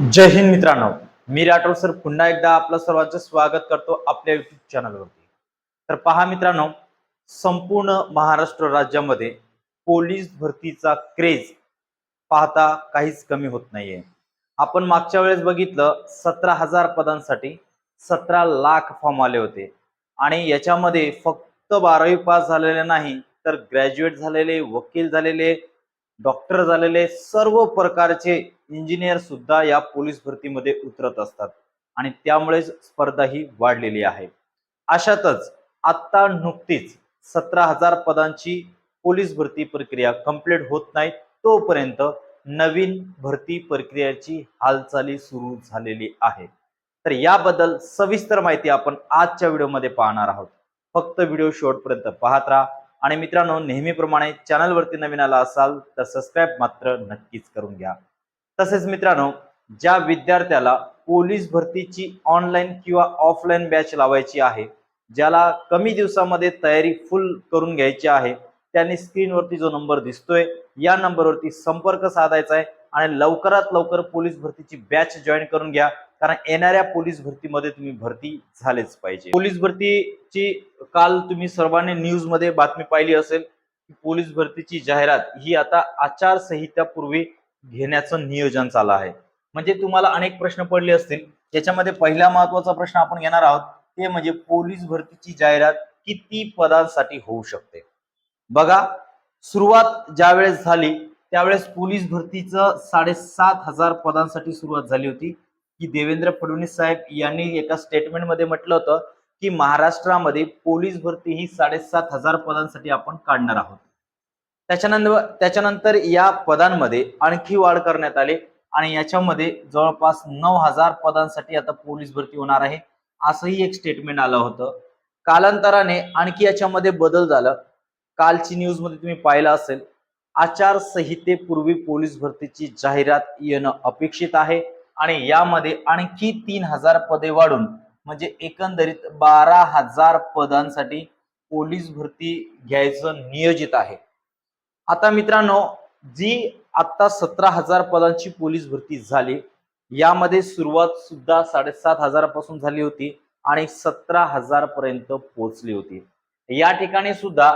जय हिंद मित्रांनो. मी राठोड सर पुन्हा एकदा आपलं सर्वांचं स्वागत करतो आपल्या युट्यूब चॅनलवरती तर पहा मित्रांनो संपूर्ण महाराष्ट्र राज्यामध्ये पोलीस भरतीचा क्रेज पाहता काहीच कमी होत नाहीये. आपण मागच्या वेळेस बघितलं सतरा हजार पदांसाठी सतरा लाख फॉर्म आले होते. आणि याच्यामध्ये फक्त बारावी पास झालेले नाही तर ग्रॅज्युएट झालेले वकील झालेले डॉक्टर झालेले सर्व प्रकारचे इंजिनियर सुद्धा या पोलीस भरतीमध्ये उतरत असतात. आणि त्यामुळेच स्पर्धा ही वाढलेली आहे. अशातच आत्ता नुकतीच सतरा हजार पदांची पोलीस भरती प्रक्रिया कंप्लीट होत नाही तोपर्यंत नवीन भरती प्रक्रियेची हालचाली सुरू झालेली आहे. तर याबद्दल सविस्तर माहिती आपण आजच्या व्हिडिओमध्ये पाहणार आहोत. फक्त व्हिडिओ शेवटपर्यंत पाहत राहा. आणि मित्रांनो नेहमीप्रमाणे चॅनलवरती नवीन आला असाल तर सबस्क्राईब मात्र नक्कीच करून घ्या. तसेच मित्रांनो ज्या विद्यार्थ्याला पोलीस भरतीची ऑनलाईन किंवा ऑफलाईन बॅच लावायची आहे ज्याला कमी दिवसामध्ये तयारी फुल करून घ्यायची आहे त्यांनी स्क्रीनवरती जो नंबर दिसतोय या नंबरवरती संपर्क साधायचा आहे आणि लवकरात लवकर पोलीस भरतीची बॅच जॉईन करून घ्या. कारण येणाऱ्या पोलीस भरतीमध्ये तुम्ही भरती झालेच पाहिजे. पोलीस भरतीची काल तुम्ही सर्वांनी न्यूजमध्ये बातमी पाहिली असेल की पोलीस भरतीची जाहिरात ही आता आचारसंहितापूर्वी घेण्याचं नियोजन चालू आहे. म्हणजे तुम्हाला अनेक प्रश्न पडले असतील त्याच्यामध्ये पहिला महत्त्वाचा प्रश्न आपण घेणार आहोत ते म्हणजे पोलीस भरतीची जाहिरात किती पदांसाठी होऊ शकते? बघा सुरुवात ज्यावेळेस झाली त्यावेळेस पोलीस भरतीचं साडेसात हजार पदांसाठी सुरुवात झाली होती. की देवेंद्र फडणवीस साहेब यांनी एका स्टेटमेंटमध्ये म्हटलं होतं की महाराष्ट्रामध्ये पोलीस भरती ही साडेसात हजार पदांसाठी आपण काढणार आहोत. त्याच्यानंतर त्याच्यानंतर या पदांमध्ये आणखी वाढ करण्यात आली आणि याच्यामध्ये जवळपास नऊ हजार पदांसाठी आता पोलीस भरती होणार आहे असंही एक स्टेटमेंट आलं होतं. कालांतराने आणखी याच्यामध्ये बदल झाला. कालची न्यूजमध्ये तुम्ही पाहिलं असेल आचारसंहितेपूर्वी पोलीस भरतीची जाहिरात येणं अपेक्षित आहे. आणि यामध्ये आणखी तीन हजार पदे वाढून म्हणजे एकंदरीत बारा हजार पदांसाठी पोलीस भरती घ्यायचं नियोजित आहे. आता मित्रांनो जी आता सतरा हजार पदांची पोलीस भरती झाली यामध्ये सुरुवात सुद्धा साडेसात हजारापासून झाली होती आणि सतरा हजार पर्यंत पोहोचली होती. या ठिकाणी सुद्धा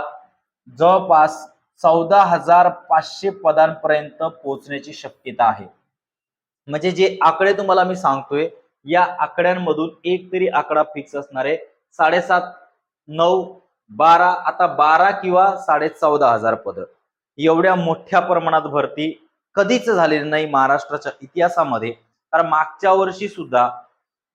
जवळपास चौदा हजार पाचशे पदांपर्यंत पोहोचण्याची शक्यता आहे. म्हणजे जे आकडे तुम्हाला मी सांगतोय या आकड्यांमधून एक तरी आकडा फिक्स असणार आहे. साडेसात नऊ बारा आता बारा किंवा साडे चौदा हजार पद. एवढ्या मोठ्या प्रमाणात भरती कधीच झालेली नाही महाराष्ट्राच्या इतिहासामध्ये. कारण मागच्या वर्षी सुद्धा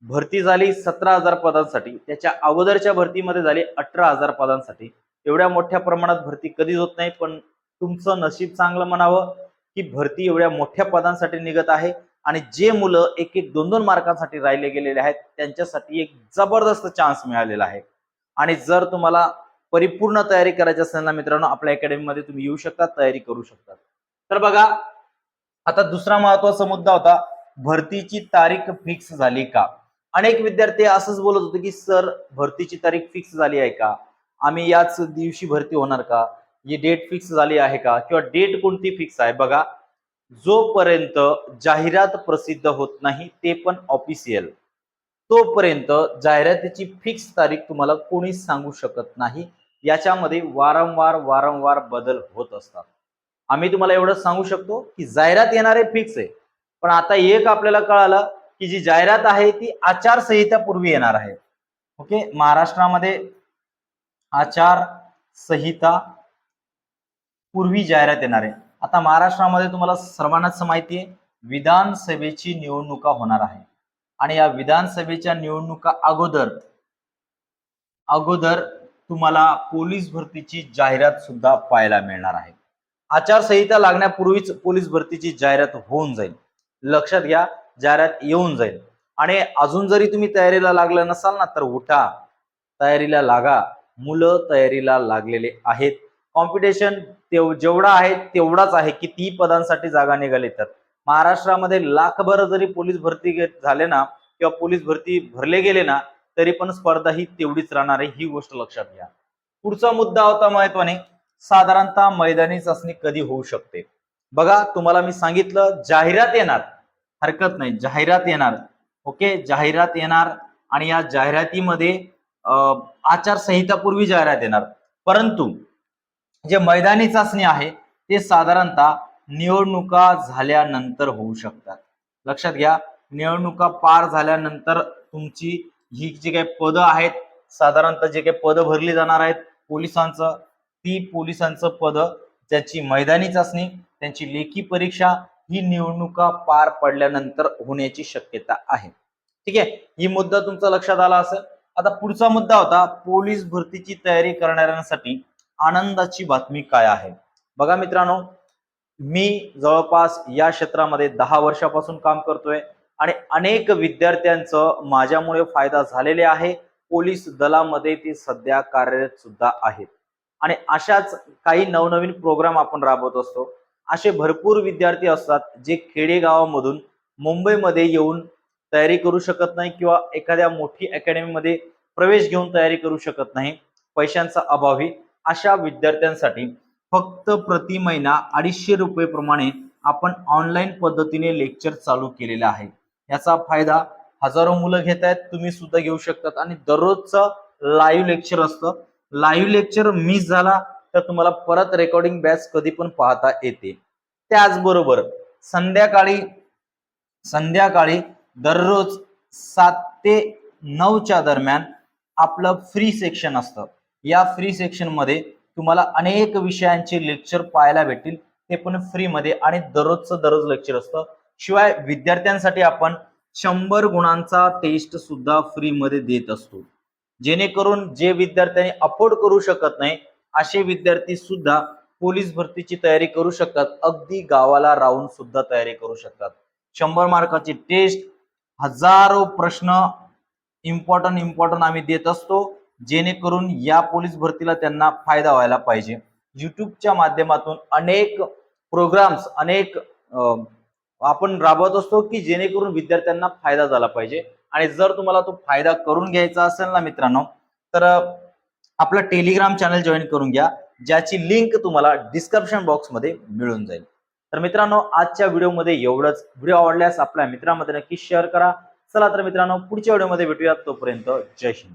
भरती झाली सतरा हजार पदांसाठी. त्याच्या अगोदरच्या भरतीमध्ये झाली अठरा हजार पदांसाठी. एवढ्या मोठ्या प्रमाणात भरती कधीच होत नाही पण तुमचं नशीब चांगलं म्हणावं की भरती एवढ्या मोठ्या पदांसाठी निघत आहे. आणि जे मुलं एक एक दोन दोन मार्कांसाठी राहिले गेलेले आहेत त्यांच्यासाठी एक जबरदस्त चान्स मिळालेला आहे. आणि जर तुम्हाला परिपूर्ण तयारी करायची असेल ना मित्रांनो आपल्या अकॅडमीमध्ये तुम्ही येऊ शकता तयारी करू शकता. तर बघा आता दुसरा महत्त्वाचा मुद्दा होता भरतीची तारीख फिक्स झाली का? अनेक विद्यार्थी असंच बोलत होते की सर भरतीची तारीख फिक्स झाली आहे का? आम्ही याच दिवशी भरती होणार का? ही डेट फिक्स झाली आहे का? किंवा डेट कोणती फिक्स आहे? बघा जोपर्यंत जाहिरात प्रसिद्ध होत नाही ते पण ऑफिशियल तोपर्यंत जाहिरातीची फिक्स तारीख तुम्हाला कोणीच सांगू शकत नाही. याच्यामध्ये वारंवार वारंवार बदल होत असतात. आम्ही तुम्हाला एवढंच सांगू शकतो की जाहिरात येणारे फिक्स आहे. पण आता एक आपल्याला कळालं की जी जाहिरात आहे ती आचारसंहितापूर्वी येणार आहे. ओके? महाराष्ट्रामध्ये आचार संहिता पूर्वी जाहिरात येणार आहे. आता महाराष्ट्रामध्ये तुम्हाला सर्वांनाच माहिती आहे विधानसभेची निवडणुका होणार आहे. आणि या विधानसभेच्या निवडणुका अगोदर अगोदर तुम्हाला पोलीस भरतीची जाहिरात सुद्धा पाहायला मिळणार आहे. आचारसंहिता लागण्यापूर्वीच पोलीस भरतीची जाहिरात होऊन जाईल. लक्षात घ्या जाहिरात येऊन जाईल. आणि अजून जरी तुम्ही तयारीला लागलं नसाल ना तर उठा. तयारीला लागा. मुलं तयारीला लागलेले आहेत. कॉम्पिटिशन तेव जेवढा आहे तेवढाच आहे कितीही पदांसाठी जागा निघाली तर. महाराष्ट्रामध्ये लाखभर जरी पोलीस भरती झाले ना किंवा पोलीस भरती भरले गेले ना तरी पण स्पर्धा ही तेवढीच राहणार आहे ही गोष्ट लक्षात घ्या. पुढचा मुद्दा होता महत्वाने साधारणतः मैदानी चाचणी कधी होऊ शकते? बघा तुम्हाला मी सांगितलं जाहिरात येणार. हरकत नाही जाहिरात येणार. ओके जाहिरात येणार आणि या जाहिरातीमध्ये अं, आचारसंहितापूर्वी जाहिरात येणार. परंतु जे मैदानी चाचणी आहे ते साधारणतः निवडणुका झाल्यानंतर होऊ शकतात. लक्षात घ्या निवडणुका पार झाल्यानंतर तुमची ही जी काही पदं आहेत साधारणतः जे काही पदं भरली जाणार आहेत पोलिसांचं ती पोलिसांचं पद त्याची मैदानी चाचणी त्यांची लेखी परीक्षा ही निवडणुका पार पडल्यानंतर होण्याची शक्यता आहे. ठीक आहे? ही मुद्दा तुमचा लक्षात आला असेल. आता पुढचा मुद्दा होता पोलीस भरतीची तयारी करणाऱ्यांसाठी आनंदाची बातमी काय आहे? बघा मित्रांनो मी जवळपास या क्षेत्रामध्ये दहा वर्षापासून काम करतोय आणि अनेक विद्यार्थ्यांचं माझ्यामुळे फायदा झालेले आहे. पोलीस दलामध्ये ते सध्या कार्यरत सुद्धा आहेत. आणि अशाच काही नवनवीन प्रोग्राम आपण राबवत असतो. असे भरपूर विद्यार्थी असतात जे खेडेगावामधून मुंबईमध्ये येऊन तयारी करू शकत नाही किंवा एखाद्या मोठी अकॅडमीमध्ये प्रवेश घेऊन तयारी करू शकत नाही. पैशांचा अभावी अशा विद्यार्थ्यांसाठी फक्त प्रति महिना अडीचशे रुपये प्रमाणे आपण ऑनलाईन पद्धतीने लेक्चर चालू केलेलं आहे. याचा फायदा हजारो मुलं घेत आहेत तुम्ही सुद्धा घेऊ शकतात. आणि दररोजचं लाईव्ह लेक्चर असतं. लाईव्ह लेक्चर मिस झाला तर तुम्हाला परत रेकॉर्डिंग बॅच कधी पण पाहता येते. त्याचबरोबर संध्याकाळी संध्याकाळी दररोज सात ते नऊच्या दरम्यान आपलं फ्री सेक्शन असतं. या फ्री सेक्शनमध्ये तुम्हाला अनेक विषयांचे लेक्चर पाहायला भेटतील. ते पण फ्रीमध्ये आणि दररोजचं दररोज लेक्चर असतं. शिवाय विद्यार्थ्यांसाठी आपण शंभर गुणांचा टेस्ट सुद्धा फ्रीमध्ये देत असतो. जेणेकरून जे विद्यार्थ्यांनी अफोर्ड करू शकत नाही असे विद्यार्थी सुद्धा पोलीस भरतीची तयारी करू शकतात. अगदी गावाला राहून सुद्धा तयारी करू शकतात. शंभर मार्काची टेस्ट हजारो प्रश्न इम्पॉर्टंट इम्पॉर्टंट आम्ही देत असतो. जेणेकरून या पोलीस भरतीला त्यांना फायदा व्हायला पाहिजे. युट्यूबच्या माध्यमातून अनेक प्रोग्राम्स अनेक आपण राबवत असतो की जेणेकरून विद्यार्थ्यांना फायदा झाला पाहिजे. आणि जर तुम्हाला तो फायदा करून घ्यायचा असेल ना मित्रांनो तर आपला आपलं टेलिग्राम चॅनल जॉईन करून घ्या ज्याची लिंक तुम्हाला डिस्क्रिप्शन बॉक्समध्ये मिळून जाईल. तर मित्रांनो आजच्या व्हिडिओमध्ये एवढंच. व्हिडिओ आवडल्यास आपल्या मित्रांमध्ये नक्की शेअर करा. चला तर मित्रांनो पुढच्या व्हिडिओमध्ये भेटूयात. तोपर्यंत जय हिंद.